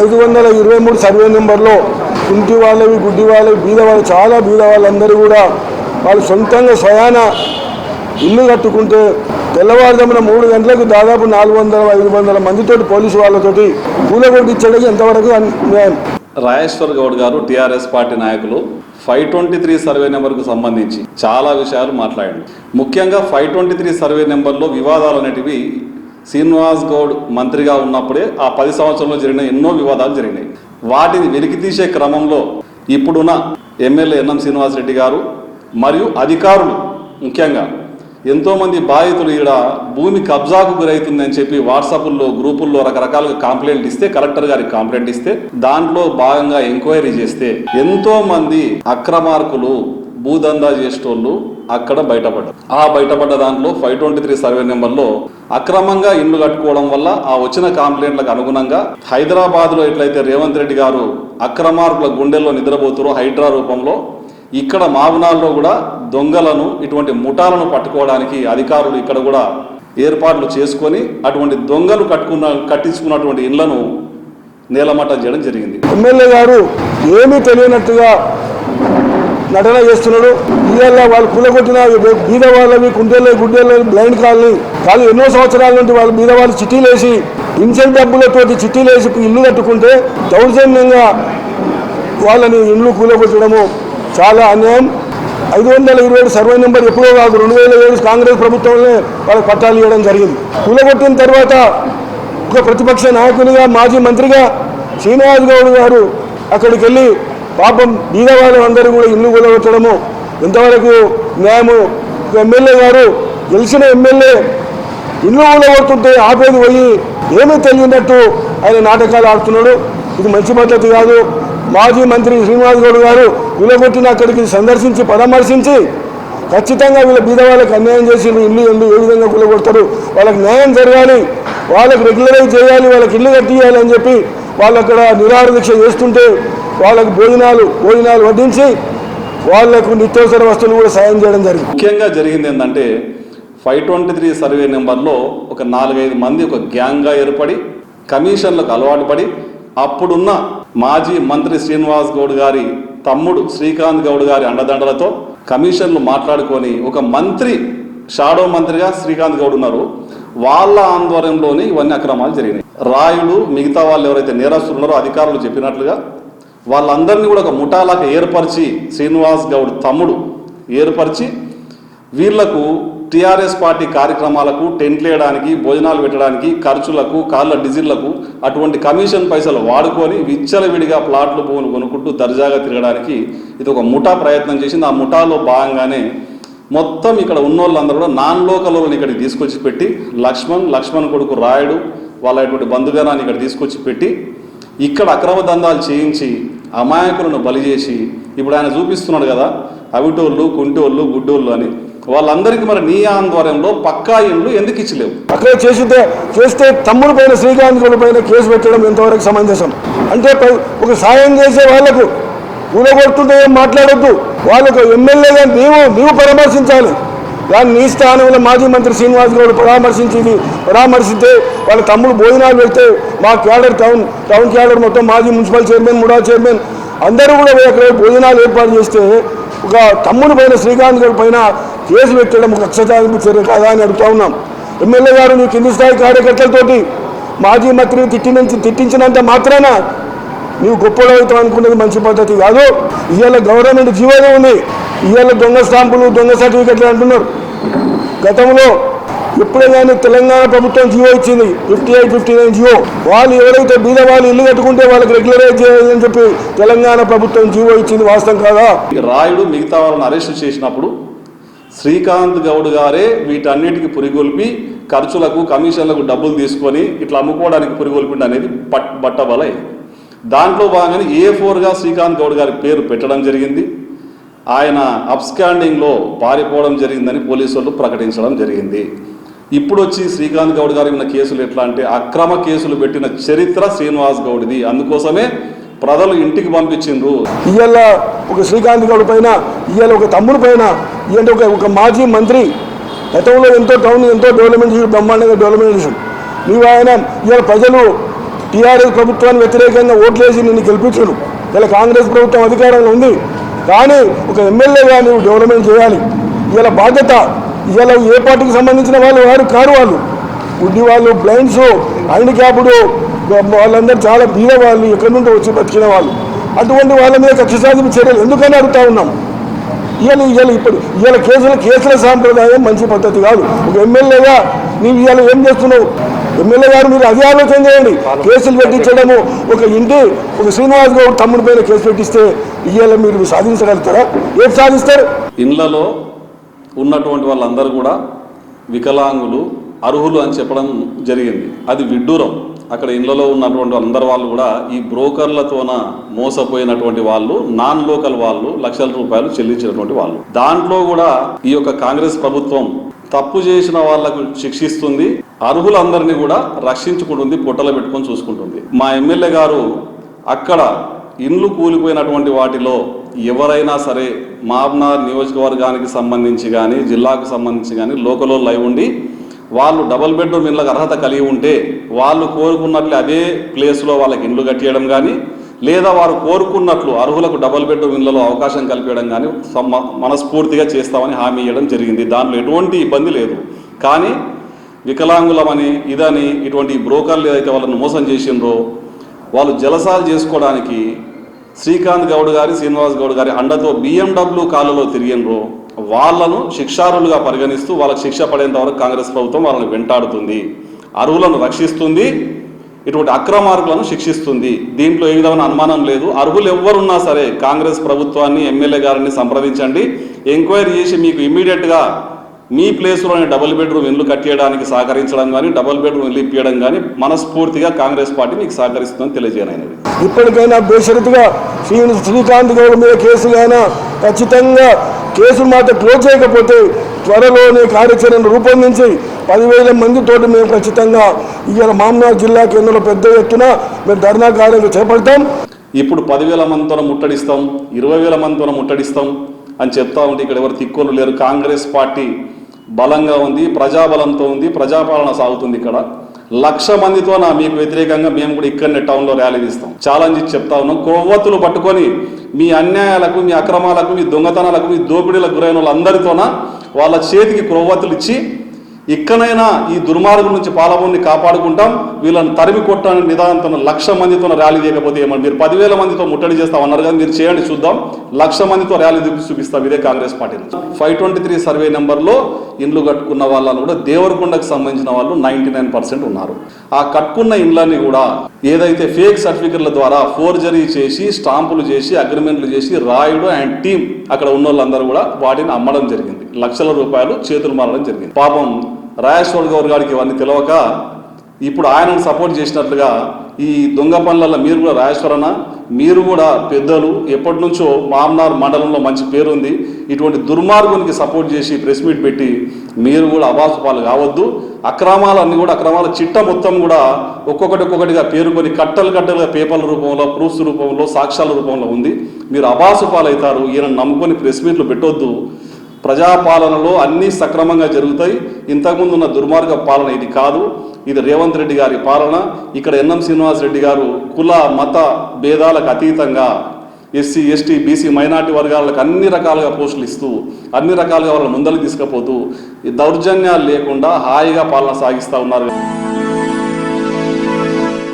ఐదు వందల ఇరవై మూడు సర్వే నెంబర్లో ఇంటి వాళ్ళవి గుడ్డి వాళ్ళవి బీద వాళ్ళు చాలా బీద వాళ్ళందరూ కూడా వాళ్ళు సొంతంగా స్వయాన ఇల్లు కట్టుకుంటే తెల్లవారుజామున మూడు గంటలకు దాదాపు నాలుగు వందల ఐదు వందల మందితోటి పోలీసు వాళ్ళతోటి కూలగొట్టించడానికి ఎంతవరకు అన్యాయం రాజేశ్వర్ గౌడ్ గారు టీఆర్ఎస్ పార్టీ నాయకులు ఫైవ్ ట్వంటీ త్రీ సర్వే నెంబర్కు సంబంధించి చాలా విషయాలు మాట్లాడండి ముఖ్యంగా ఫైవ్ ట్వంటీ త్రీ సర్వే నెంబర్లో వివాదాలు అనేటివి శ్రీనివాస్ గౌడ్ మంత్రిగా ఉన్నప్పుడే ఆ పది సంవత్సరంలో జరిగిన ఎన్నో వివాదాలు జరిగినాయి. వాటిని వెలికి తీసే క్రమంలో ఇప్పుడున్న ఎమ్మెల్యే ఎన్ఎం శ్రీనివాసరెడ్డి గారు మరియు అధికారులు ముఖ్యంగా ఎంతోమంది బాధితులు ఈడ భూమి కబ్జాకు గురవుతుందని చెప్పి వాట్సాప్ల్లో గ్రూపుల్లో రకరకాలుగా కంప్లైంట్ ఇస్తే కలెక్టర్ గారికి కంప్లైంట్ ఇస్తే దాంట్లో భాగంగా ఎంక్వైరీ చేస్తే ఎంతో మంది అక్రమార్కులు భూదందా చేసేటోళ్ళు అక్కడ బయటపడ్డారు. ఆ బయటపడ్డ దాంట్లో ఫైవ్ ట్వంటీ త్రీ సర్వే నెంబర్లో అక్రమంగా ఇల్లు కట్టుకోవడం వల్ల ఆ వచ్చిన కంప్లైంట్లకు అనుగుణంగా హైదరాబాద్లో ఎట్లయితే రేవంత్ రెడ్డి గారు అక్రమార్కుల గుండెల్లో నిద్రపోతురో హైడ్రా రూపంలో ఇక్కడ మావునాల్లో కూడా దొంగలను ఇటువంటి ముఠాలను పట్టుకోవడానికి అధికారులు ఇక్కడ కూడా ఏర్పాట్లు చేసుకొని అటువంటి దొంగలు కట్టుకున్న కట్టించుకున్నటువంటి ఇళ్ళను నేలమట్టం చేయడం జరిగింది. ఎమ్మెల్యే గారు ఏమీ తెలియనట్టుగా నటన చేస్తున్నాడు. ఇవాళ వాళ్ళు కూలగొట్టిన బీద వాళ్ళవి కుండేళ్ళు గుడ్డేళ్ళవి బ్లైండ్ కాలనీ కానీ ఎన్నో సంవత్సరాల నుండి వాళ్ళు బీద వాళ్ళు చిట్టీలు వేసి ఇన్సెంట్ డబ్బులతో చిట్టీలు వేసి ఇల్లు కట్టుకుంటే దౌర్జన్యంగా వాళ్ళని ఇల్లు కూలగొట్టడము చాలా అన్యాయం. ఐదు వందల ఇరవై ఏడు సర్వే నెంబర్ ఎప్పుడో కాదు రెండు వేల ఏడు కాంగ్రెస్ ప్రభుత్వంలో వాళ్ళకి పట్టాలు ఇవ్వడం జరిగింది. కూలగొట్టిన తర్వాత ఒక ప్రతిపక్ష నాయకునిగా మాజీ మంత్రిగా శ్రీనివాస్ గౌడ్ గారు అక్కడికి వెళ్ళి పాపం బీదవాళ్ళు అందరూ కూడా ఇల్లు కూలగొట్టడము ఇంతవరకు న్యాయము ఎమ్మెల్యే గారు గెలిచిన ఎమ్మెల్యే ఇల్లు కూలగొడుతుంటే ఆపేది పోయి ఏమీ తెలియనట్టు ఆయన నాటకాలు ఆడుతున్నాడు. ఇది మంచి పద్ధతి కాదు. మాజీ మంత్రి శ్రీనివాస్ గౌడ్ గారు కూలగొట్టిన అక్కడికి సందర్శించి పరామర్శించి ఖచ్చితంగా వీళ్ళ బీద వాళ్ళకి అన్యాయం చేసి ఇల్లు ఇల్లు ఏ విధంగా కూలగొడతారు? వాళ్ళకి న్యాయం జరగాలి. వాళ్ళకి రెగ్యులరైజ్ చేయాలి. వాళ్ళకి ఇల్లు కట్టియాలి అని చెప్పి వాళ్ళు అక్కడ నిరాహార దీక్ష చేస్తుంటే వాళ్ళకి భోజనాలు భోజనాలు వడ్డించి వాళ్ళకు నిత్యావసర వస్తువులు కూడా సాయం చేయడం జరిగింది. ముఖ్యంగా జరిగింది ఏంటంటే ఫైవ్ ట్వంటీ త్రీ సర్వే నెంబర్లో ఒక నాలుగైదు మంది ఒక గ్యాంగ్గా ఏర్పడి కమిషన్లకు అలవాటు పడి అప్పుడున్న మాజీ మంత్రి శ్రీనివాస్ గౌడ్ గారి తమ్ముడు శ్రీకాంత్ గౌడ్ గారి అండదండలతో కమిషన్లు మాట్లాడుకొని ఒక మంత్రి షాడో మంత్రిగా శ్రీకాంత్ గౌడ్ ఉన్నారు. వాళ్ళ ఆందోళనలోనే ఇవన్నీ అక్రమాలు జరిగినాయి. రాయులు మిగతా వాళ్ళు ఎవరైతే నేరస్తులు ఉన్నారో అధికారులు చెప్పినట్లుగా వాళ్ళందరినీ కూడా ఒక ముఠాలాగా ఏర్పరిచి శ్రీనివాస్ గౌడ్ తమ్ముడు ఏర్పరిచి వీళ్ళకు టీఆర్ఎస్ పార్టీ కార్యక్రమాలకు టెంట్లు వేయడానికి భోజనాలు పెట్టడానికి ఖర్చులకు కార్ల డీజిల్లకు అటువంటి కమిషన్ పైసలు వాడుకొని విచ్చలవిడిగా ప్లాట్లు భూములు కొనుక్కుంటూ దర్జాగా తిరగడానికి ఇది ఒక ముఠా ప్రయత్నం చేసింది. ఆ ముఠాలో భాగంగానే మొత్తం ఇక్కడ ఉన్నోళ్ళందరూ కూడా నాన్ లోకల్ని ఇక్కడికి తీసుకొచ్చి పెట్టి లక్ష్మణ్ లక్ష్మణ్ కొడుకు రాయుడు వాళ్ళ ఇటువంటి బంధుగణాన్ని ఇక్కడ తీసుకొచ్చి పెట్టి ఇక్కడ అక్రమ దందాలు చేయించి అమాయకులను బలి చేసి ఇప్పుడు ఆయన చూపిస్తున్నాడు కదా అవిటోళ్ళు కుంటోళ్ళు గుడ్డోళ్ళు అని. వాళ్ళందరికీ మరి నీ ఆధ్వర్యంలో పక్కా ఇండ్లు ఎందుకు ఇచ్చలేవు? అక్కడ చేసితే చేస్తే తమ్ముడు పైన శ్రీకాంత్ పైన కేసు పెట్టడం ఎంతవరకు సమంజసం? అంటే ఒక సాయం చేసే వాళ్ళకు కూలగొడుతుంటే ఏం మాట్లాడొద్దు? వాళ్ళకు ఎమ్మెల్యేగా నీవు నీవు పరామర్శించాలి. దాన్ని నీ స్థానంలో మాజీ మంత్రి శ్రీనివాస్ గౌడ్ పరామర్శించింది. పరామర్శిస్తే వాళ్ళ తమ్ముడు భోజనాలు పెడితే మా క్యాడర్ టౌన్ టౌన్ క్యాడర్ మొత్తం మాజీ మున్సిపల్ చైర్మన్ ముడా చైర్మన్ అందరూ కూడా అక్కడ భోజనాలు ఏర్పాటు చేస్తే ఒక తమ్ముడు పైన శ్రీకాంత్ గౌడ్ పైన కేసు పెట్టడం ఒక చర్య కాదా అని అడుగుతా ఉన్నాం. ఎమ్మెల్యే గారు నీ కింది స్థాయి కార్యకర్తలతోటి మాజీ మంత్రిని తిట్టినంత తిట్టించినంత మాత్రాన నువ్వు గొప్పలో అవుతావు అనుకున్నది మంచి పద్ధతి కాదు. ఇవాళ గవర్నమెంట్ జీవోలో ఉంది. ఇవాళ దొంగ స్టాంపులు దొంగ సర్టిఫికెట్లు అంటున్నారు. గతంలో ఎప్పుడే కానీ తెలంగాణ ప్రభుత్వం జియో ఇచ్చింది. Fifty eight fifty nine GO వాళ్ళు ఎవరైతే బీద వాళ్ళు ఇల్లు కట్టుకుంటే వాళ్ళకి రెగ్యులరైజ్ చేయాలని చెప్పి తెలంగాణ ప్రభుత్వం జీవో ఇచ్చింది వాస్తవం కాదా? రాయుడు మిగతా వాళ్ళని అరెస్ట్ చేసినప్పుడు శ్రీకాంత్ గౌడ్ గారే వీటన్నిటికీ పురిగొల్పి ఖర్చులకు కమిషన్లకు డబ్బులు తీసుకొని ఇట్లా అమ్ముకోవడానికి పురిగొల్పిండి అనేది పట్ బట్టబలై దాంట్లో భాగంగానే ఏ ఫోర్గా శ్రీకాంత్ గౌడ్ గారి పేరు పెట్టడం జరిగింది. ఆయన అప్స్కాండింగ్లో పారిపోవడం జరిగిందని పోలీసు వాళ్ళు ప్రకటించడం జరిగింది. ఇప్పుడు వచ్చి శ్రీకాంత్ గౌడ్ గారి ఉన్న కేసులు ఎట్లా అంటే అక్రమ కేసులు పెట్టిన చరిత్ర శ్రీనివాస్ గౌడ్ది. అందుకోసమే ప్రజలు ఇంటికి పంపించిండ్రు. ఇవాళ ఒక శ్రీకాంత్ గౌడ్ పైన ఇవాళ ఒక తమ్ముడు పైన ఇవాళ ఒక ఒక మాజీ మంత్రి. గతంలో ఎంతో టౌన్ ఎంతో డెవలప్మెంట్ చేసి బ్రహ్మాండంగా డెవలప్మెంట్ చేశాడు నీవు ఆయన ఇవాళ ప్రజలు టీఆర్ఎస్ ప్రభుత్వాన్ని వ్యతిరేకంగా ఓట్లేసి నిన్ను గెలిపించను. ఇలా కాంగ్రెస్ ప్రభుత్వం అధికారంలో ఉంది. కానీ ఒక ఎమ్మెల్యేగా నువ్వు డెవలప్మెంట్ చేయాలి. ఇలా బాధ్యత ఇలా ఏ పార్టీకి సంబంధించిన వాళ్ళు వారు కారు వాళ్ళు. గుడ్డి వాళ్ళు బ్లైండ్స్ హ్యాండిక్యాప్డ్ వాళ్ళందరూ చాలా బీద వాళ్ళు ఎక్కడి నుండి వచ్చి బతికిన వాళ్ళు. అటువంటి వాళ్ళ మీద కక్ష సాధింపు చర్యలు ఎందుకని అడుగుతా ఉన్నాం? ఇవాళ ఇవాళ ఇప్పుడు ఇవాళ కేసుల కేసుల సాంప్రదాయం మంచి పద్ధతి కాదు. ఒక ఎమ్మెల్యేగా నీవు ఇవాళ ఏం చేస్తున్నావు? ఎమ్మెల్యే గారు మీరు అదే ఆలోచన చేయండి. కేసులు పెట్టించడము ఒక ఇంటి ఒక శ్రీనివాస్ గౌడ్ తమ్ముడి పైన కేసు పెట్టిస్తే ఇవాళ మీరు సాధించగలుగుతారా? ఏం సాధిస్తారు? ఇళ్ళలో ఉన్నటువంటి వాళ్ళందరూ కూడా వికలాంగులు అర్హులు అని చెప్పడం జరిగింది. అది విడ్డూరం. అక్కడ ఇండ్లలో ఉన్నటువంటి అందరు వాళ్ళు కూడా ఈ బ్రోకర్లతోన మోసపోయినటువంటి వాళ్ళు నాన్ లోకల్ వాళ్ళు లక్షల రూపాయలు చెల్లించినటువంటి వాళ్ళు. దాంట్లో కూడా ఈ యొక్క కాంగ్రెస్ ప్రభుత్వం తప్పు చేసిన వాళ్ళకు శిక్షిస్తుంది అర్హులందరినీ కూడా రక్షించుకుంటుంది పొట్టలో పెట్టుకొని చూసుకుంటుంది. మా ఎమ్మెల్యే గారు అక్కడ ఇండ్లు కూలిపోయినటువంటి వాటిలో ఎవరైనా సరే మాబ్నార్ నియోజకవర్గానికి సంబంధించి కానీ జిల్లాకు సంబంధించి కానీ లోకల్లో లైవ్ ఉండి వాళ్ళు డబుల్ బెడ్రూమ్ ఇళ్ళకి అర్హత కలిగి ఉంటే వాళ్ళు కోరుకున్నట్లు అదే ప్లేస్లో వాళ్ళకి ఇండ్లు కట్టియడం కానీ లేదా వారు కోరుకున్నట్లు అర్హులకు డబుల్ బెడ్రూమ్ ఇళ్ళలో అవకాశం కల్పించడం కానీ మనస్ఫూర్తిగా చేస్తామని హామీ ఇవ్వడం జరిగింది. దాంట్లో ఎటువంటి ఇబ్బంది లేదు. కానీ వికలాంగులమని ఇదని ఇటువంటి బ్రోకర్లు ఏదైతే వాళ్ళని మోసం చేసిండ్రో వాళ్ళు జలసాలు చేసుకోవడానికి శ్రీకాంత్ గౌడ్ గారి శ్రీనివాస్ గౌడ్ గారి అండతో బిఎండబ్ల్యూ కాలులో తిరిగినరు వాళ్ళను శిక్షారులుగా పరిగణిస్తూ వాళ్ళకి శిక్ష పడేంత వరకు కాంగ్రెస్ ప్రభుత్వం వాళ్ళని వెంటాడుతుంది. అర్హులను రక్షిస్తుంది. ఇటువంటి అక్రమార్కులను శిక్షిస్తుంది. దీంట్లో ఏ విధమైన అనుమానం లేదు. అర్హులు ఎవరున్నా సరే కాంగ్రెస్ ప్రభుత్వాన్ని ఎమ్మెల్యే గారిని సంప్రదించండి. ఎంక్వైరీ చేసి మీకు ఇమీడియట్గా మీ ప్లేస్లోనే డబుల్ బెడ్రూమ్ ఇల్లు కట్టేయడానికి సహకరించడం కానీ డబుల్ బెడ్రూమ్ ఇల్లు ఇప్పించడం కానీ మనస్ఫూర్తిగా కాంగ్రెస్ పార్టీ మీకు సహకరిస్తుందని తెలియజేయనైనది ఇప్పటికైనా బేషరతుగా శ్రీ శ్రీకాంత్ గౌడ్ మీద కేసులైనా ఖచ్చితంగా కేసులు మాత్రం క్లోజ్ చేయకపోతే త్వరలోనే కార్యాచరణ రూపొందించి పదివేల మందితోటి మేము ఖచ్చితంగా ఇవాళ మామనార్ జిల్లా కేంద్రంలో పెద్ద ఎత్తున మేము ధర్నా కార్యక్రమం చేపడతాం. ఇప్పుడు పదివేల మందితో ముట్టడిస్తాం ఇరవై వేల మందితో ముట్టడిస్తాం అని చెప్తా ఉంటే ఇక్కడ ఎవరు తిక్కోలు లేరు. కాంగ్రెస్ పార్టీ బలంగా ఉంది ప్రజాబలంతో ఉంది ప్రజాపాలన సాగుతుంది ఇక్కడ. లక్ష మందితో నా మీకు వ్యతిరేకంగా మేము కూడా ఇక్కడనే టౌన్లో ర్యాలీ తీస్తాం. ఛాలెంజ్ ఇచ్చి చెప్తా ఉన్నాం. కొవ్వొత్తులు పట్టుకొని మీ అన్యాయాలకు మీ అక్రమాలకు మీ దొంగతనాలకు మీ దోపిడీలకు గురైన వాళ్ళందరితోన వాళ్ళ చేతికి కొవ్వొత్తులు ఇచ్చి ఇక్కడైనా ఈ దుర్మార్గం నుంచి పాలమూని కాపాడుకుంటాం. వీళ్ళని తరిమి కొట్టడానికి నిదానంతో లక్ష మందితో ర్యాలీ చేయకపోతే ఏమని మీరు పదివేల మందితో ముట్టడి చేస్తాం అన్నారు కానీ మీరు చేయండి చూద్దాం. లక్ష మందితో ర్యాలీ చూపిస్తాం ఇదే Congress party five twenty three survey నెంబర్లో ఇండ్లు కట్టుకున్న వాళ్ళని కూడా దేవరకొండకు సంబంధించిన వాళ్ళు నైంటీ నైన్ పర్సెంట్ ఉన్నారు. ఆ కట్టుకున్న ఇండ్లని కూడా ఏదైతే ఫేక్ సర్టిఫికెట్ల ద్వారా ఫోర్జరీ చేసి స్టాంపులు చేసి అగ్రిమెంట్లు చేసి రాయుడు అండ్ టీం అక్కడ ఉన్న వాళ్ళందరూ కూడా వాటిని అమ్మడం జరిగింది. లక్షల రూపాయలు చేతులు మారడం జరిగింది. పాపం రాజేశ్వర్ గౌర్ గారికి ఇవన్నీ తెలియక ఇప్పుడు ఆయనను సపోర్ట్ చేసినట్లుగా ఈ దొంగ పనులలో మీరు కూడా రాజేశ్వరన్న మీరు కూడా పెద్దలు ఎప్పటి నుంచో మామనార్ మండలంలో మంచి పేరు ఉంది ఇటువంటి దుర్మార్గునికి సపోర్ట్ చేసి ప్రెస్ మీట్ పెట్టి మీరు కూడా అవాసుపాలు కావద్దు. అక్రమాలన్నీ కూడా అక్రమాల చిట్ట మొత్తం కూడా ఒక్కొక్కటి ఒక్కొక్కటిగా పేరుకొని కట్టలు కట్టలుగా పేపర్ల రూపంలో ప్రూఫ్స్ రూపంలో సాక్ష్యాల రూపంలో ఉంది. మీరు అబాసుపాలు అవుతారు ఈయన నమ్ముకొని ప్రెస్ మీట్లు పెట్టొద్దు. ప్రజాపాలనలో అన్నీ సక్రమంగా జరుగుతాయి. ఇంతకుముందు ఉన్న దుర్మార్గ పాలన ఇది కాదు. ఇది రేవంత్ రెడ్డి గారి పాలన. ఇక్కడ ఎన్ఎం శ్రీనివాస్ రెడ్డి గారు కుల మత భేదాలకు అతీతంగా ఎస్సీ ఎస్టీ బీసీ మైనార్టీ వర్గాలకు అన్ని రకాలుగా పోస్టులు ఇస్తూ అన్ని రకాలుగా వాళ్ళని ముందరికి తీసుకుపోతూ దౌర్జన్యాలు లేకుండా హాయిగా పాలన సాగిస్తూ ఉన్నారు.